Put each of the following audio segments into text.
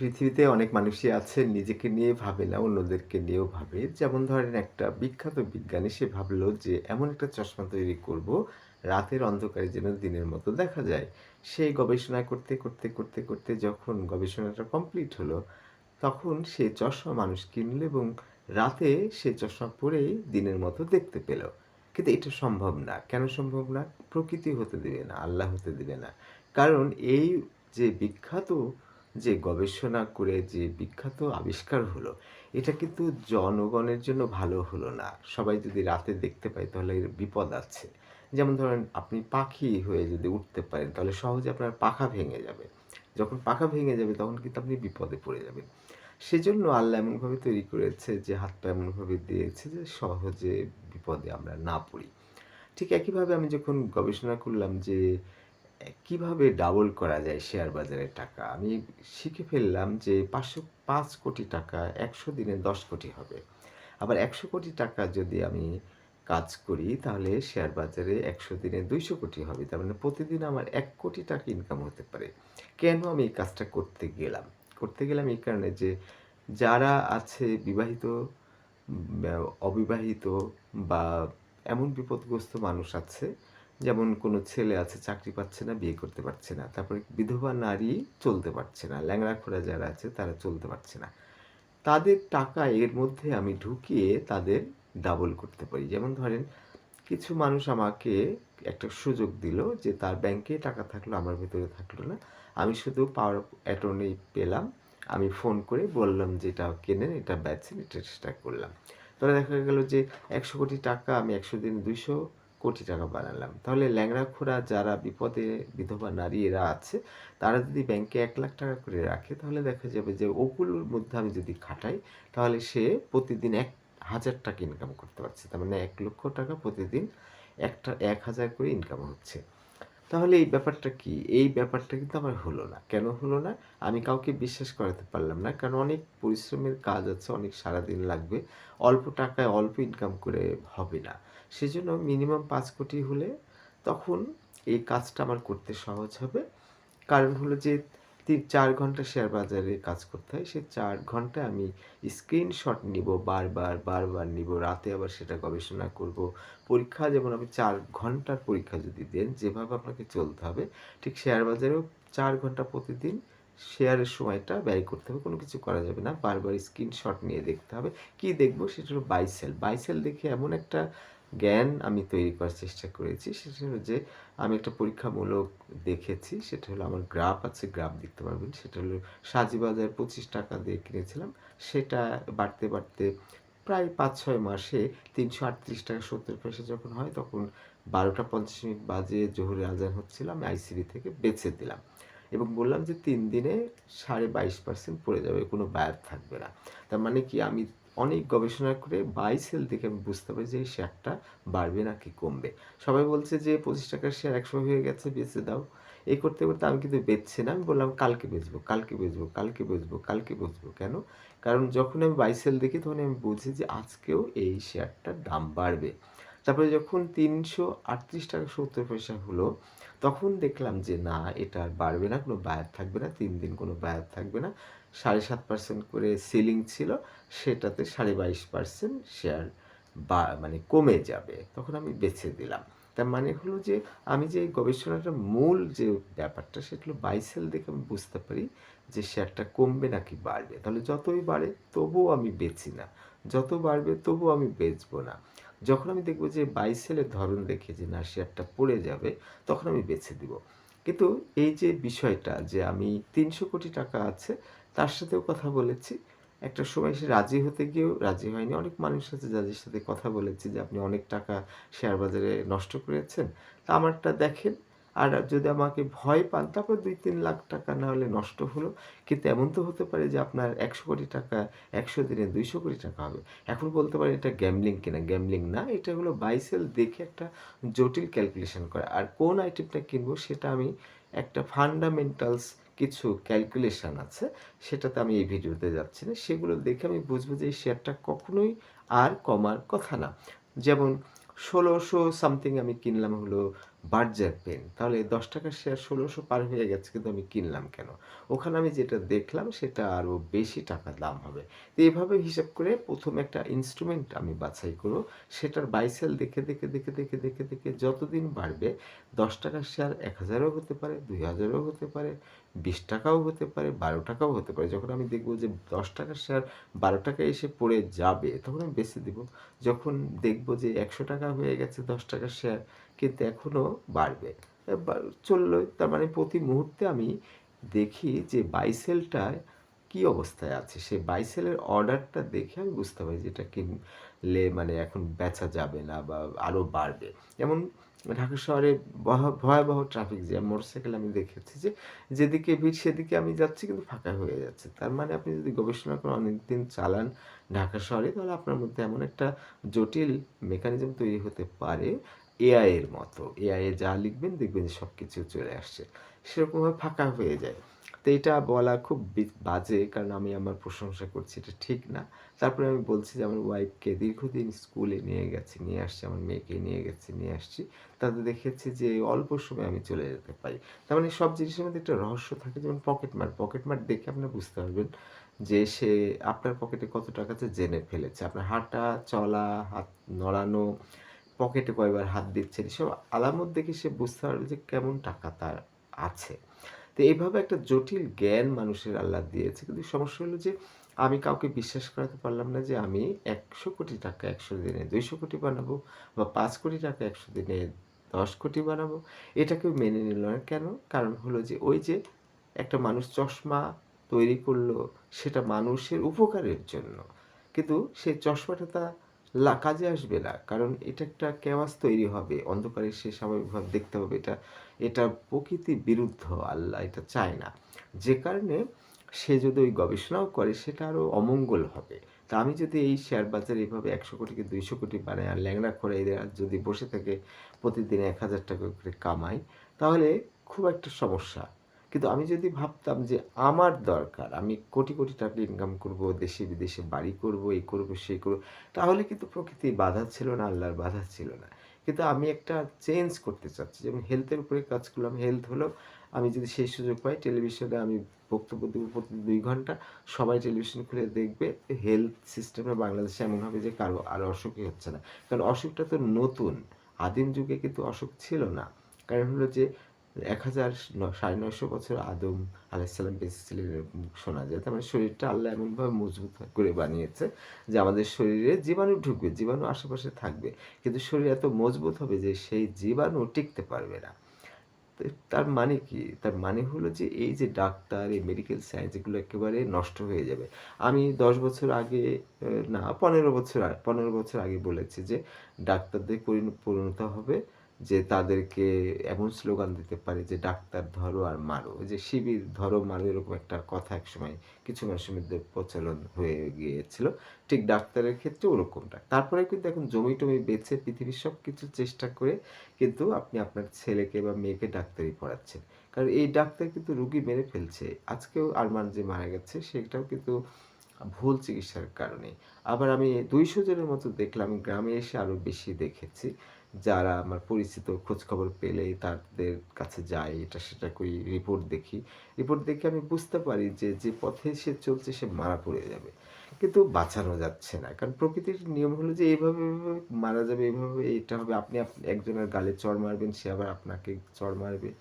পৃথিবীতে অনেক মানুষই আছে নিজেকে নিয়ে ভাবে না, অন্যদেরকে নিয়েও ভাবে। যেমন ধরেন একটা বিখ্যাত বিজ্ঞানী, সে ভাবলো যে, এমন একটা চশমা তৈরি করব, রাতের অন্ধকারে যেন দিনের মতো দেখা যায়। সেই গবেষণা করতে করতে করতে করতে যখন গবেষণাটা কমপ্লিট হলো, তখন সে চশমা মানুষ কিনলো এবং রাতে সে চশমা পরেই দিনের মতো দেখতে পেল। কিন্তু এটা সম্ভব না। কেন সম্ভব না? প্রকৃতি হতে দেবে না, আল্লাহ হতে দেবে না। কারণ এই যে বিখ্যাত যে গবেষণা করে যে বিখ্যাত আবিষ্কার হলো, এটা কিন্তু জনগণের জন্য ভালো হলো না। সবাই যদি রাতে দেখতে পায় তাহলে এর বিপদ আছে। যেমন ধরেন আপনি পাখি হয়ে যদি উঠতে পারেন তাহলে সহজে আপনার পাখা ভেঙে যাবে। যখন পাখা ভেঙে যাবে তখন কিন্তু আপনি বিপদে পড়ে যাবেন। সেজন্য আল্লাহ এমনভাবে তৈরি করেছে যে হাত পা এমনভাবে দিয়েছে যে সহজে বিপদে আমরা না পড়ি। ঠিক একইভাবে আমি যখন গবেষণা করলাম যে কীভাবে ডাবল করা যায় শেয়ার বাজারের টাকা? আমি শিখে ফেললাম যে পাঁচশো, পাঁচ কোটি টাকা একশো দিনে দশ কোটি হবে। আবার একশো কোটি টাকা যদি আমি কাজ করি, তাহলে শেয়ার বাজারে একশো দিনে দুইশো কোটি হবে। তার মানে প্রতিদিন আমার এক কোটি টাকা ইনকাম হতে পারে। কেন আমি এই কাজটা করতে গেলাম? করতে গেলাম এই কারণে যে যারা আছে বিবাহিত অবিবাহিত বা এমন বিপদগ্রস্ত মানুষ আছে যেমন কোনো ছেলে আছে, চাকরি পাচ্ছে না, বিয়ে করতে পারছে না। তারপরে বিধবা নারী চলতে পারছে না, ল্যাংড়া খোড়া যারা আছে তারা চলতে পারছে না। তাদের টাকা এর মধ্যে আমি ঢুকিয়ে তাদের ডাবল করতে পারি। যেমন ধরেন, কিছু মানুষ আমাকে একটা সুযোগ দিল যে তার ব্যাংকে টাকা থাকল, আমার ভেতরে থাকল না। আমি শুধু পাওয়ার অ্যাটর্নি পেলাম। আমি ফোন করে বললাম যে এটা কেনেন, এটা বেচেন, এটা সেটা করলাম। তাহলে দেখা গেল যে একশো কোটি টাকা আমি একশো দিন দুইশো কোটি টাকা বানালাম। তাহলে ল্যাংড়া খোড়া যারা বিপদে বিধবা নারী এরা আছে, তারা যদি ব্যাংকে এক লাখ টাকা করে রাখে, তাহলে দেখা যাবে যে ওগুলোর মধ্যে আমি যদি খাটাই, তাহলে সে প্রতিদিন এক হাজার টাকা ইনকাম করতে পারছে। তার মানে এক লক্ষ টাকা প্রতিদিন একটা, এক হাজার করে ইনকাম হচ্ছে। তাহলে এই ব্যাপারটা কি? এই ব্যাপারটা কিন্তু আমার হলো না। কেন হলো না? আমি কাউকে বিশ্বাস করাতে পারলাম না। কারণ অনেক পরিশ্রমের কাজ আছে, অনেক সারাদিন লাগবে। অল্প টাকায় অল্প ইনকাম করে হবে না। সেজন্য মিনিমাম পাঁচ কোটি হলে তখন এই কাজটা আমার করতে সহজ হবে। কারণ হলো যে তিন, চার ঘণ্টা শেয়ার বাজারে কাজ করতে হয়, সে চার ঘণ্টা আমি স্ক্রিনশট নিব, বারবার বারবার নিব, রাতে আবার সেটা গবেষণা করব। পরীক্ষা যেমন আপনি চার ঘণ্টার পরীক্ষা যদি দেন, যেভাবে আপনাকে চলতে হবে, ঠিক শেয়ার বাজারেও চার ঘণ্টা প্রতিদিন শেয়ারের সময়টা ব্যয় করতে হবে, কোনো কিছু করা যাবে না। বারবার স্ক্রিনশট নিয়ে দেখতে হবে। কি দেখব? সেটা হলো বাইসেল বাইসেল দেখে এমন একটা জ্ঞান আমি তৈরি করার চেষ্টা করেছি। সেটা হলো যে, আমি একটা পরীক্ষামূলক দেখেছি, সেটা হলো আমার গ্রাফ আছে, গ্রাফ দেখতে পারবেন। সেটা হলো সাজিবাজার পঁচিশ টাকা দিয়ে কিনেছিলাম। সেটা বাড়তে বাড়তে প্রায় পাঁচ ছয় মাসে তিনশো আটত্রিশ টাকা সত্তর পয়সা যখন হয়, তখন বারোটা পঞ্চাশ মিনিট বাজে জোহরে আজান হচ্ছিল আমি আইসিবি থেকে বেছে দিলাম। এবং বললাম যে, তিন দিনে সাড়ে বাইশ পার্সেন্ট পড়ে যাবে, কোনো বায়ার থাকবে না। তার মানে কি, আমি অনেক গবেষণা করে বাই সেল দেখে আমি বুঝতে পারি যে এই শেয়ারটা বাড়বে নাকি কমবে। সবাই বলছে যে পঁচিশ টাকার শেয়ার একশো হয়ে গেছে, বেচে দাও। এই করতে করতে আমি কিন্তু বেচছি না। আমি বললাম, কালকে বেচবো কালকে বেচবো কালকে বেচবো কালকে বেচবো। কেন? কারণ যখন আমি বাই সেল দেখি তখন আমি বুঝি যে আজকেও এই শেয়ারটার দাম বাড়বে। তারপরে যখন তিনশো আটত্রিশ টাকা সত্তর পয়সা হলো তখন দেখলাম যে, না, এটা আর বাড়বে না, কোনো বায়ার থাকবে না, তিন দিন কোনো বায়ার থাকবে না। সাড়ে সাত পার্সেন্ট করে সেলিং ছিল, সেটাতে সাড়ে বাইশ পার্সেন্ট শেয়ার বা মানে কমে যাবে, তখন আমি বেছে দিলাম। তার মানে হলো যে, আমি যে এই গবেষণাটার মূল যে ব্যাপারটা, সেটা হলো বাইসেল দেখে আমি বুঝতে পারি যে শেয়ারটা কমবে নাকি বাড়বে। তাহলে যতই বাড়ে, তবুও আমি বেচি না। যত বাড়বে, তবুও আমি বেচবো না। যখন আমি দেখব যে বাইসেলের ধরন দেখে যে না শেয়ারটা পড়ে যাবে, তখন আমি বেছে দিব। কিন্তু এই যে বিষয়টা যে আমি তিনশো কোটি টাকা আছে, তার সাথেও কথা বলেছি। একটা সময় সে রাজি হতে গিয়েও রাজি হয়নি। অনেক মানুষ আছে যাদের সাথে কথা বলেছি যে আপনি অনেক টাকা শেয়ার বাজারে নষ্ট করেছেন। তা আমারটা দেখেন আর যদি আমাকে ভয় পান, তারপর দুই তিন লাখ টাকা না হলে নষ্ট হলো। কিন্তু এমন তো হতে পারে যে আপনার একশো কোটি টাকা, একশো দিনে দুইশো কোটি টাকা হবে। এখন বলতে পারেন এটা গ্যামলিং কিনা? গ্যামলিং না, এটা হলো বাইসেল দেখে একটা জটিল ক্যালকুলেশন করা। আর কোন আইটেমটা কিনবো সেটা আমি একটা ফান্ডামেন্টালস কিছু ক্যালকুলেশন আছে, সেটাতে আমি এই ভিডিওতে যাচ্ছি না। সেগুলো দেখে আমি বুঝব যে এই শেয়ারটা কখনোই আর কমার কথা না। যেমন ষোলোশো সামথিং আমি কিনলাম হলো বার্জার পেন। তাহলে দশ টাকার শেয়ার ষোলোশো পার হয়ে গেছে, কিন্তু আমি কিনলাম কেন? ওখানে আমি যেটা দেখলাম, সেটা আরও বেশি টাকা দাম হবে। তো এভাবে হিসাব করে প্রথম একটা ইনস্ট্রুমেন্ট আমি বাছাই করব। সেটার বাইসেল দেখে দেখে দেখে দেখে দেখে দেখে যতদিন বাড়বে, দশ টাকার শেয়ার এক হাজারও হতে পারে, দুই হাজারও হতে পারে বিশ টাকাও হতে পারে, বারো টাকাও হতে পারে। যখন আমি দেখব যে দশ টাকার শেয়ার বারো টাকা এসে পড়ে যাবে, তখন আমি বেছে দেবো। যখন দেখব যে একশো টাকা হয়ে গেছে দশ টাকার শেয়ার কিন্তু এখনও বাড়বে। চলল, তার মানে প্রতি মুহূর্তে আমি দেখি যে বাইসেলটায় কী অবস্থায় আছে। সে বাইসেলের অর্ডারটা দেখে আমি বুঝতে পারি যে এটা কিনলে মানে এখন বেচা যাবে না বা আরও বাড়বে। যেমন ঢাকা শহরে বহ- ভয়াবহ ট্রাফিক জ্যাম মোটরসাইকেল আমি দেখেছি যে, যেদিকে ভিড় সেদিকে আমি যাচ্ছি কিন্তু ফাঁকা হয়ে যাচ্ছে। তার মানে আপনি যদি গবেষণা করে অনেকদিন চালান ঢাকা শহরে, তাহলে আপনার মধ্যে এমন একটা জটিল মেকানিজম তৈরি হতে পারে এআই এর মতো। এআই যা লিখবেন, দেখবেন যে সব কিছু চলে আসছে। সেরকমভাবে ফাঁকা হয়ে যায়। তো এটা বলা খুব বাজে কারণ আমি আমার প্রশংসা করছি, এটা ঠিক না। তারপরে আমি বলছি যে, আমার ওয়াইফকে দীর্ঘদিন স্কুলে নিয়ে গেছি, নিয়ে আসছি, আমার মেয়েকে নিয়ে গেছি, নিয়ে আসছি। তাতে দেখেছি যে, অল্প সময় আমি চলে যেতে পারি। তার মানে সব জিনিসের মধ্যে একটা রহস্য থাকে, যেমন পকেট মার পকেট মার দেখে আপনি বুঝতে পারবেন যে, সে আপনার পকেটে কত টাকা আছে জেনে ফেলেছে। আপনার হাঁটা, চলা, হাত নড়ানো পকেটে কয়বার হাত দিচ্ছেন, এসব আলামত দেখে সে বুঝতে পারবে যে, কেমন টাকা তার। আছে। তো এইভাবে একটা জটিল জ্ঞান মানুষের আল্লাহ দিয়েছে। কিন্তু সমস্যা হলো যে, আমি কাউকে বিশ্বাস করাতে পারলাম না যে, আমি একশো কোটি টাকা একশো দিনে দুইশো কোটি বানাবো বা পাঁচ কোটি টাকা একশো দিনে দশ কোটি বানাবো। এটা কেউ মেনে নিল না। কেন? কারণ হলো যে, ওই যে একটা মানুষ চশমা তৈরি করল, সেটা মানুষের উপকারের জন্য। কিন্তু সেই চশমাটা তা কাজে আসবে না। কারণ এটা একটা কেওয়াস তৈরি হবে। অন্ধকারে সে স্বাভাবিকভাবে দেখতে হবে। এটা এটা প্রকৃতির বিরুদ্ধ, আল্লাহ এটা চায় না। যে কারণে সে যদি ওই গবেষণাও করে, সেটা আরও অমঙ্গল হবে। তা আমি যদি এই শেয়ার বাজারে এইভাবে একশো কোটিকে দুইশো কোটি বানাই আর ল্যাংড়া করে এদের যদি বসে থেকে প্রতিদিন এক হাজার টাকা করে কামাই, তাহলে খুব একটা সমস্যা। কিন্তু আমি যদি ভাবতাম যে আমার দরকার, আমি কোটি কোটি টাকা ইনকাম করব, দেশে বিদেশে বাড়ি করব এই করব সেই করব, তাহলে কিন্তু প্রকৃতির বাধা ছিল না, আল্লাহর বাধা ছিল না। কিন্তু আমি একটা চেঞ্জ করতে চাচ্ছি। যেমন হেলথের উপরে কাজ করলাম। হেলথ হলো আমি যদি সেই সুযোগ পাই টেলিভিশনে আমি বক্তব্য দেবো প্রতি দুই ঘণ্টা। সবাই টেলিভিশন খুলে দেখবে হেলথ সিস্টেমে বাংলাদেশে এমন হবে যে কারও আর অসুখই হচ্ছে না। কারণ অসুখটা তো নতুন। আদিম যুগে কিন্তু অসুখ ছিল না। কারণ হলো যে এক হাজার সাড়ে নয়শো বছর আদম আলাইসাল্লাম বেঁচে ছিলেন এরকম শোনা যায়। তার মানে শরীরটা আল্লাহ এমনভাবে মজবুত করে বানিয়েছে যে আমাদের শরীরে জীবাণু ঢুকবে, জীবাণু আশেপাশে থাকবে। কিন্তু শরীর এত মজবুত হবে যে সেই জীবাণু টিকতে পারবে না। তার মানে কি? তার মানে হলো যে এই যে ডাক্তার, এই মেডিকেল সায়েন্স এগুলো একেবারে নষ্ট হয়ে যাবে। আমি দশ বছর আগে না, পনেরো বছর পনেরো বছর আগে বলেছি যে ডাক্তারদের পরিণত হবে যে তাদেরকে এমন স্লোগান দিতে পারে যে ডাক্তার ধরো আর মারো। যে শিবির ধরো মারো এরকম একটা কথা একসময় কিছু মানুষের মধ্যে প্রচলন হয়ে গিয়েছিল। ঠিক ডাক্তারের ক্ষেত্রে ওরকমটা। তারপরে কিন্তু এখন জমি টমি বেছে পৃথিবীর সব কিছু চেষ্টা করে কিন্তু আপনি আপনার ছেলেকে বা মেয়েকে ডাক্তারি পড়াচ্ছেন। কারণ এই ডাক্তার কিন্তু রুগী মেরে ফেলছে। আজকেও আরমান যে মারা গেছে, সেটাও কিন্তু ভুল চিকিৎসার কারণে। আবার আমি দুইশো জনের মতো দেখলাম গ্রামে এসে আরও বেশি দেখেছি। যারা আমার পরিচিত খোঁজখবর পেলেই তাদের কাছে যাই, এটা সেটা করি, রিপোর্ট দেখি। রিপোর্ট দেখে আমি বুঝতে পারি যে যে পথে সে চলছে সে মারা পড়ে যাবে। কিন্তু বাঁচানো যাচ্ছে না। কারণ প্রকৃতির নিয়ম হলো যে এইভাবে মারা যাবে এইভাবে এটা হবে। আপনি একজনের গালে চড় মারবেন, সে আবার আপনাকে চড় মারবে।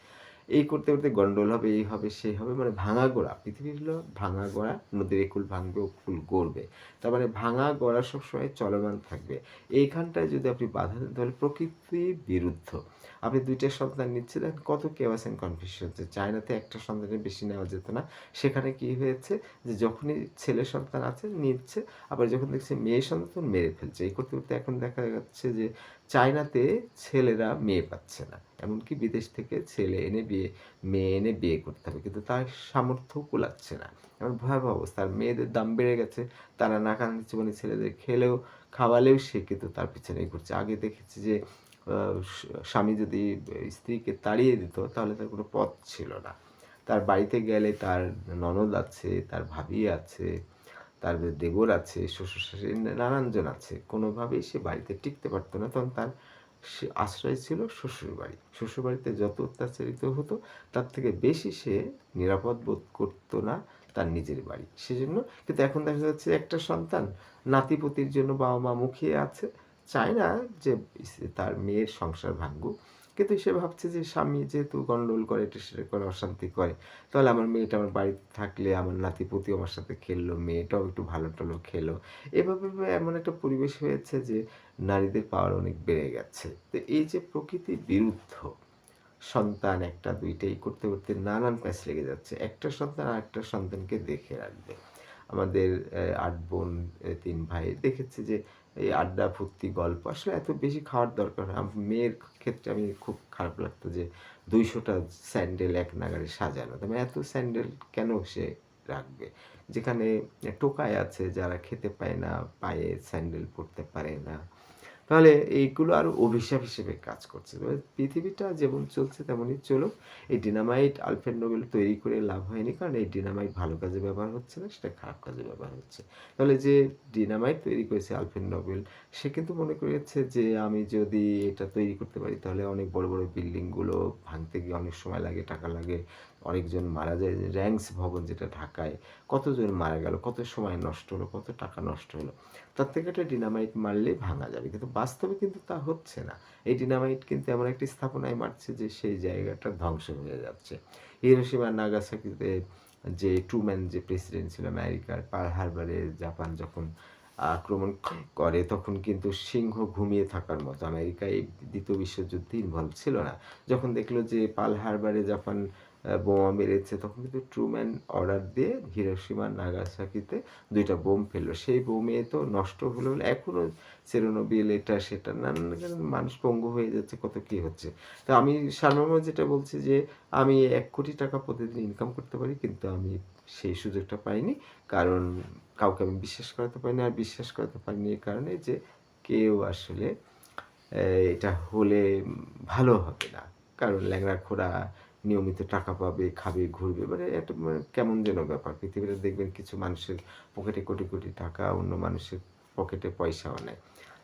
এই করতে করতে গন্ডগোল হবে, এই হবে, সেই হবে মানে ভাঙা গোড়া। পৃথিবী হলো ভাঙা গোড়া, নদীর একুল ভাঙবে ওকুল গড়বে। তার মানে ভাঙা গোড়া সবসময় চলমান থাকবে। এইখানটায় যদি আপনি বাধা দেন, তাহলে প্রকৃতি বিরুদ্ধ। আপনি দুইটা সন্তান নিচ্ছে দেখেন কত কেওয়াস অ্যান্ড কনফিউশন হচ্ছে। চায়নাতে একটা সন্তানের বেশি নেওয়া যেত না। সেখানে কি হয়েছে যে, যখনই ছেলে সন্তান আছে, নিচ্ছে, আবার যখন দেখছে মেয়ে সন্তান, মেরে ফেলছে। এই করতে করতে এখন দেখা যাচ্ছে যে চায়নাতে ছেলেরা মেয়ে পাচ্ছে না। এমনকি বিদেশ থেকে ছেলে এনে বিয়ে, মেয়ে এনে বিয়ে করতে হবে। কিন্তু তার সামর্থ্য কুলাচ্ছে না। এমন ভয়াবহ অবস্থা। আর মেয়েদের দাম বেড়ে গেছে। তারা নাকান জীবনে ছেলেদের খেলেও, খাওয়ালেও সে কিন্তু তার পিছনেই ঘুরছে। আগে দেখেছি যে স্বামী যদি স্ত্রীকে তাড়িয়ে দিত, তাহলে তার কোনো পথ ছিল না। তার বাড়িতে গেলে তার ননদ আছে, তার ভাবি আছে তার দেবর আছে শ্বশুর শাশুড়ি নানানজন আছে। কোনোভাবেই সে বাড়িতে টিকতে পারতো না, তখন তার সে আশ্রয় ছিল শ্বশুরবাড়ি শ্বশুরবাড়িতে যত অত্যাচারিত হতো, তার থেকে বেশি সে নিরাপদ বোধ করতো না তার নিজের বাড়ি। সেজন্য কিন্তু এখন দেখা যাচ্ছে একটা সন্তান নাতিপতির জন্য বাবা মা মুখিয়ে আছে। চায় না যে তার মেয়ের সংসার ভাঙুক। কিন্তু সে ভাবছে যে স্বামী যেহেতু গন্ডগোল করে, এটা সেটা করে, অশান্তি করে, তাহলে আমার মেয়েটা আমার বাড়িতে থাকলে আমার নাতিপতিও আমার সাথে খেললো, মেয়েটাও একটু ভালো টালো খেলো। এভাবে এভাবে এমন একটা পরিবেশ হয়েছে যে নারীদের পাওয়ার অনেক বেড়ে গেছে। তো এই যে প্রকৃতি বিরুদ্ধ সন্তান একটা, দুইটাই করতে করতে নানান প্যাচ লেগে যাচ্ছে। একটা সন্তান আর একটা সন্তানকে দেখে রাখবে। আমাদের আট বোন তিন ভাই দেখেছে যে এই আড্ডা, ফুর্তি, গল্প আসলে এত বেশি খাওয়ার দরকার হয়। মেয়ের ক্ষেত্রে আমি খুব খারাপ লাগতো যে দুইশোটা স্যান্ডেল এক নাগারে সাজানো। তবে এত স্যান্ডেল কেন সে রাখবে? যেখানে টোকায় আছে যারা খেতে পায় না, পায়ে স্যান্ডেল পরতে পারে না। তাহলে এইগুলো আরও অভিশাপ হিসেবে কাজ করছে। পৃথিবীটা যেমন চলছে তেমনই চলুক। এই ডিনামাইট আলফেন নোবেল তৈরি করে লাভ হয়নি কারণ এই ডিনামাইট ভালো কাজে ব্যবহার হচ্ছে না, সেটা খারাপ কাজে ব্যবহার হচ্ছে। তাহলে যে ডিনামাইট তৈরি করেছে আলফেন নোবেল, সে কিন্তু মনে করেছে যে আমি যদি এটা তৈরি করতে পারি, তাহলে অনেক বড় বড় বিল্ডিংগুলো ভাঙতে গিয়ে অনেক সময় লাগে, টাকা লাগে। অনেকজন মারা যায়। র্যাঙ্কস ভবন যেটা ঢাকায়, কতজন মারা গেল, কত সময় নষ্ট হলো, কত টাকা নষ্ট হলো, তার থেকে একটা ডিনামাইট মারলে ভাঙা যাবে। কিন্তু বাস্তবে কিন্তু তা হচ্ছে না। এই ডিনামাইট কিন্তু এমন একটি স্থাপনায় মারছে যে সেই জায়গাটা ধ্বংস হয়ে যাচ্ছে। হিরোসীমা নাগাসাকিতে যে ট্রুম্যান, যে প্রেসিডেন্ট ছিল আমেরিকার, পার হারবারে জাপান যখন আক্রমণ করে, তখন কিন্তু সিংহ ঘুমিয়ে থাকার মতো। আমেরিকা এই দ্বিতীয় বিশ্বযুদ্ধে ইনভলভ ছিল না। যখন দেখল যে পাল হারবারে জাপান বোমা মেরেছে। তখন কিন্তু ট্রুম্যান অর্ডার দিয়ে হিরোসীমা নাগাসাকিতে দুইটা বোম ফেলল। সেই বোমে তো নষ্ট হলো। এখনও চেরোনোবিল এটা সেটা নানান মানুষ পঙ্গু হয়ে যাচ্ছে, কত কী হচ্ছে? তো আমি সারমর্ম যেটা বলছি যে, আমি এক কোটি টাকা প্রতিদিন ইনকাম করতে পারি, কিন্তু আমি সেই সুযোগটা পাইনি। কারণ কাউকে আমি বিশ্বাস করাতে পারিনি। আর বিশ্বাস করাতে পারিনি এই কারণে যে, কেউ আসলে এটা হলে ভালো হবে না। কারণ ল্যাংড়া খোড়া নিয়মিত টাকা পাবে, খাবে, ঘুরবে মানে একটা মানে কেমন যেন ব্যাপার। পৃথিবীতে দেখবেন কিছু মানুষের পকেটে কোটি কোটি টাকা, অন্য মানুষের পকেটে পয়সাও নেয়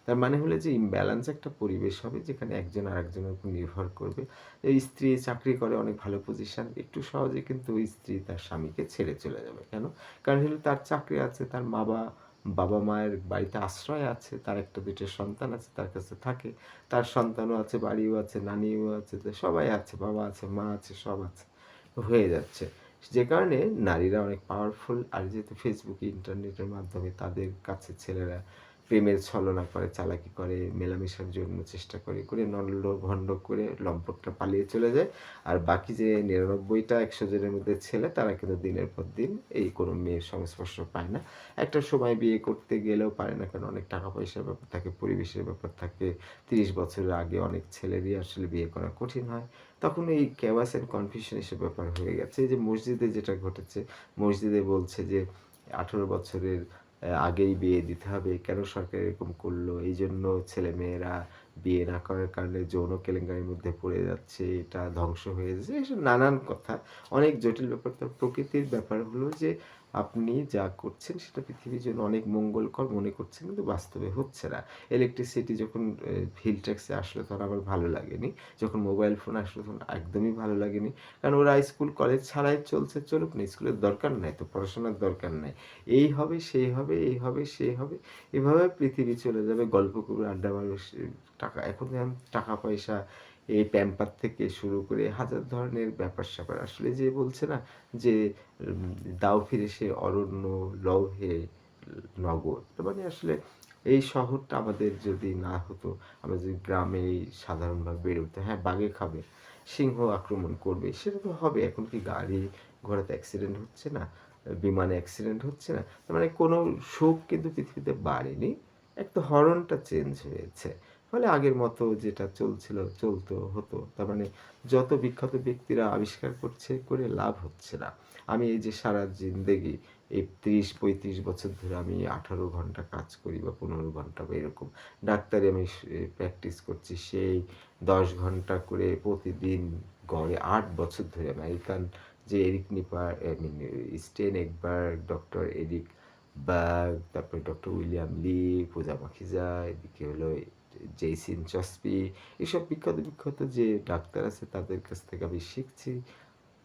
তার মানে হলো যে ইমব্যালেন্স একটা পরিবেশ হবে যেখানে একজন আর একজনের উপর নির্ভর করবে। এই স্ত্রী চাকরি করে, অনেক ভালো পজিশন একটু সহজে কিন্তু ওই স্ত্রী তার স্বামীকে ছেড়ে চলে যাবে। কেন? কারণ হলো তার চাকরি আছে, তার মা বা বাবা মায়ের বাড়িতে আশ্রয় আছে, তার একটা দুটো সন্তান আছে, তার কাছে থাকে, তার সন্তানও আছে, বাড়িও আছে, নানিও আছে সবাই আছে, বাবা আছে, মা আছে, সব আছে, হয়ে যাচ্ছে। যে কারণে নারীরা অনেক পাওয়ারফুল আর যেহেতু ফেসবুক ইন্টারনেটের মাধ্যমে তাদের কাছে ছেলেরা প্রেমের ছলনা করে, চালাকি করে, মেলামেশার জন্য চেষ্টা করে করে নল্ল ভণ্ড করে লম্পটটা পালিয়ে চলে যায়। আর বাকি যে নিরানব্বইটা একশো জনের মধ্যে ছেলে, তারা কিন্তু দিনের পর দিন এই কোনো মেয়ের সংস্পর্শ পায় না। একটা সময় বিয়ে করতে গেলেও পারে না, কারণ অনেক টাকা পয়সার ব্যাপার থাকে, পরিবেশের ব্যাপার থাকে। তিরিশ বছরের আগে অনেক ছেলেরই আসলে বিয়ে করা কঠিন হয়। তখন এই ক্যাওয়াস অ্যান্ড কনফিউশন এসব ব্যাপার হয়ে গেছে। এই যে মসজিদে যেটা ঘটেছে, মসজিদে বলছে যে আঠেরো বছরের আগেই বিয়ে দিতে হবে, কেন সরকার এরকম করল? এই জন্য ছেলে মেয়েরা বিয়ে না করার কারণে যৌন কেলেঙ্কারির মধ্যে পড়ে যাচ্ছে, এটা ধ্বংস হয়ে যাচ্ছে, এসব নানান কথা। অনেক জটিল ব্যাপার। তার প্রকৃতির ব্যাপার হলো যে আপনি যা করছেন সেটা পৃথিবীর জন্য অনেক মঙ্গলকর মনে করছেন, কিন্তু বাস্তবে হচ্ছে না। ইলেকট্রিসিটি যখন হিল ট্যাক্সে আসলো তখন আমার ভালো লাগেনি। যখন মোবাইল ফোন আসলো তখন একদমই ভালো লাগেনি। কারণ ওরা স্কুল কলেজ ছাড়াই চলছে, চলুক না স্কুলের দরকার নাই তো, পড়াশোনার দরকার নাই। এই হবে, সেই হবে, এই হবে সেই হবে, এভাবে পৃথিবী চলে যাবে। গল্প করবে, আড্ডা মারবে টাকা, এখন টাকা পয়সা এই প্যাম্পার থেকে শুরু করে হাজার ধরনের ব্যাপার স্যাপার। আসলে যে বলছে না যে দাও ফিরে সে অরণ্য, লৌহে নগর। মানে আসলে এই শহরটা আমাদের যদি না হতো, আমরা যদি গ্রামে সাধারণভাবে বেড়ে উঠতে হ্যাঁ বাঘে খাবে, সিংহ আক্রমণ করবে, সেটা তো হবে। এখন কি গাড়ি ঘোড়াতে অ্যাক্সিডেন্ট হচ্ছে না? বিমানে অ্যাক্সিডেন্ট হচ্ছে না? মানে কোনো শোক কিন্তু পৃথিবীতে বাড়েনি। একটা হরনটা চেঞ্জ হয়েছে। ফলে আগের মতো যেটা চলছিল, চলতো, হতো। তার মানে যত বিখ্যাত ব্যক্তিরা আবিষ্কার করছে, করে লাভ হচ্ছে না। আমি এই যে সারা জিন্দেগি, এই তিরিশ, পঁয়ত্রিশ বছর ধরে আমি আঠারো ঘণ্টা কাজ করি বা পনেরো ঘণ্টা বা এরকম। ডাক্তারি আমি প্র্যাকটিস করছি। সেই দশ ঘণ্টা করে প্রতিদিন গড়ে আট বছর ধরে আমেরিকান যে এরিক নিপার মিন স্টেন একবার ডক্টর এরিক বাগ তারপরে doctor William Lee, Puja Makhija, এদিকে হলো জেইসিন চসপি, এসব বিখ্যাত বিখ্যাত যে ডাক্তার আছে তাদের কাছ থেকে আমি শিখছি।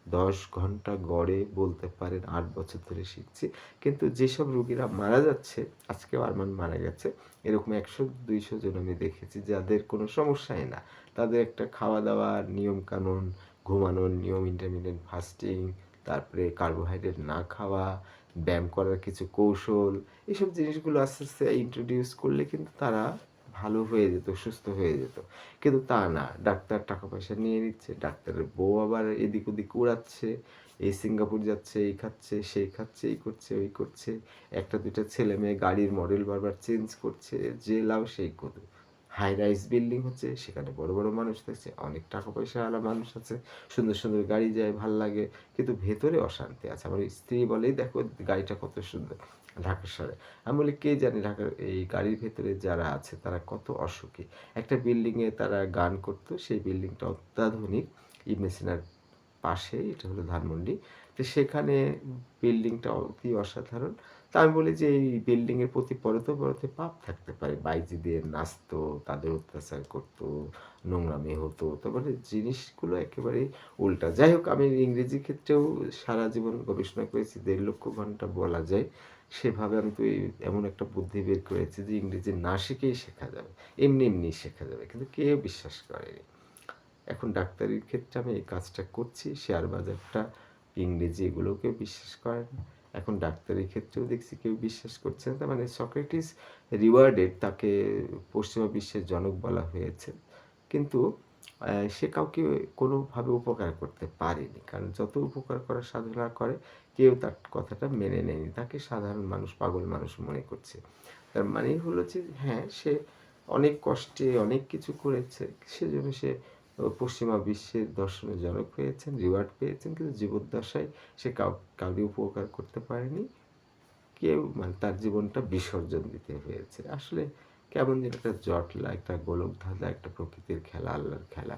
দশ ঘণ্টা গড়ে বলতে পারেন আট বছর ধরে শিখছি। কিন্তু যেসব রুগীরা মারা যাচ্ছে, আজকেও আরমান মারা গেছে, এরকম একশো, দুইশো জন আমি দেখেছি যাদের কোনো সমস্যাই না। তাদের একটা খাওয়া দাওয়ার নিয়ম কানুন ঘুমানোর নিয়ম ইন্টারমিডিয়েন্ট ফাস্টিং তারপরে কার্বোহাইড্রেট না খাওয়া, ব্যায়াম করার কিছু কৌশল, এসব জিনিসগুলো আস্তে আস্তে ইন্ট্রোডিউস করলে কিন্তু তারা ভালো হয়ে যেত, সুস্থ হয়ে যেত। কিন্তু তা না, ডাক্তার টাকা পয়সা নিয়ে নিচ্ছে, ডাক্তারের বউ আবার এদিক ওদিক উড়াচ্ছে, এই সিঙ্গাপুর যাচ্ছে, এই খাচ্ছে, সেই খাচ্ছে, এই করছে, ওই করছে, একটা দুইটা ছেলে মেয়ে গাড়ির মডেল বারবার চেঞ্জ করছে, যে লাভ সেই কদু। হাই রাইস বিল্ডিং হচ্ছে, সেখানে বড় বড় মানুষ থাকছে, অনেক টাকা পয়সা আলা মানুষ আছে, সুন্দর সুন্দর গাড়ি যায়, ভালো লাগে, কিন্তু ভেতরে অশান্তি আছে। আমার স্ত্রী বলেই, দেখো, গাড়িটা কত সুন্দর। ঢাকা শহরে আমি বলি, কে জানি ঢাকার এই গাড়ির ভেতরে যারা আছে, তারা কত অসুখী। একটা বিল্ডিংয়ে তারা গান করতো, সেই বিল্ডিংটা অত্যাধুনিক। ইমেসিনার পাশে, এটা হলো ধানমন্ডি। তো সেখানে বিল্ডিংটা অতি অসাধারণ। তা আমি বলি যে, এই বিল্ডিংয়ের প্রতি পরতে পরতে পাপ থাকতে পারে। বাইজিদের নাচতো, তাদের অত্যাচার করতো নোংরামি হতো। তারপরে জিনিসগুলো একেবারে উল্টা। যাই হোক, আমি ইংরেজি ক্ষেত্রেও সারা জীবন গবেষণা করেছি, দেড় লক্ষ ঘণ্টা বলা যায়। সেভাবে আমি তো এমন একটা বুদ্ধি বের করেছি যে ইংরেজি না শিখেই শেখা যাবে। এমনি এমনি শেখা যাবে, কিন্তু কেউ বিশ্বাস করেনি। এখন ডাক্তারির ক্ষেত্রে আমি এই কাজটা করছি, শেয়ার বাজারটা ইংরেজি এগুলোকে বিশ্বাস করে না। এখন ডাক্তারির ক্ষেত্রেও দেখছি কেউ বিশ্বাস করছে না মানে সক্রেটিস রিওয়ার্ডেড তাকে পশ্চিমা বিশ্বের জনক বলা হয়েছে। কিন্তু সে কাউকে কোনোভাবে উপকার করতে পারেনি। কারণ যত উপকার করার সাধনা করে, কেউ তার কথাটা মেনে নেয়নি। তাকে সাধারণ মানুষ, পাগল মানুষ মনে করছে। তার মানে হলো যে হ্যাঁ সে অনেক কষ্টে অনেক কিছু করেছে, সেজন্য সে পশ্চিমা বিশ্বের দর্শনের জনক হয়েছেন রিওয়ার্ড পেয়েছেন, কিন্তু জীবদ্দশায় সে কাউ, কাউকে উপকার করতে পারেনি। কেউ মানে তার জীবনটা বিসর্জন দিতে হয়েছে। আসলে কেমন যেন একটা জটলা একটা গোলক ধাঁধা একটা প্রকৃতির খেলা আল্লাহর খেলা।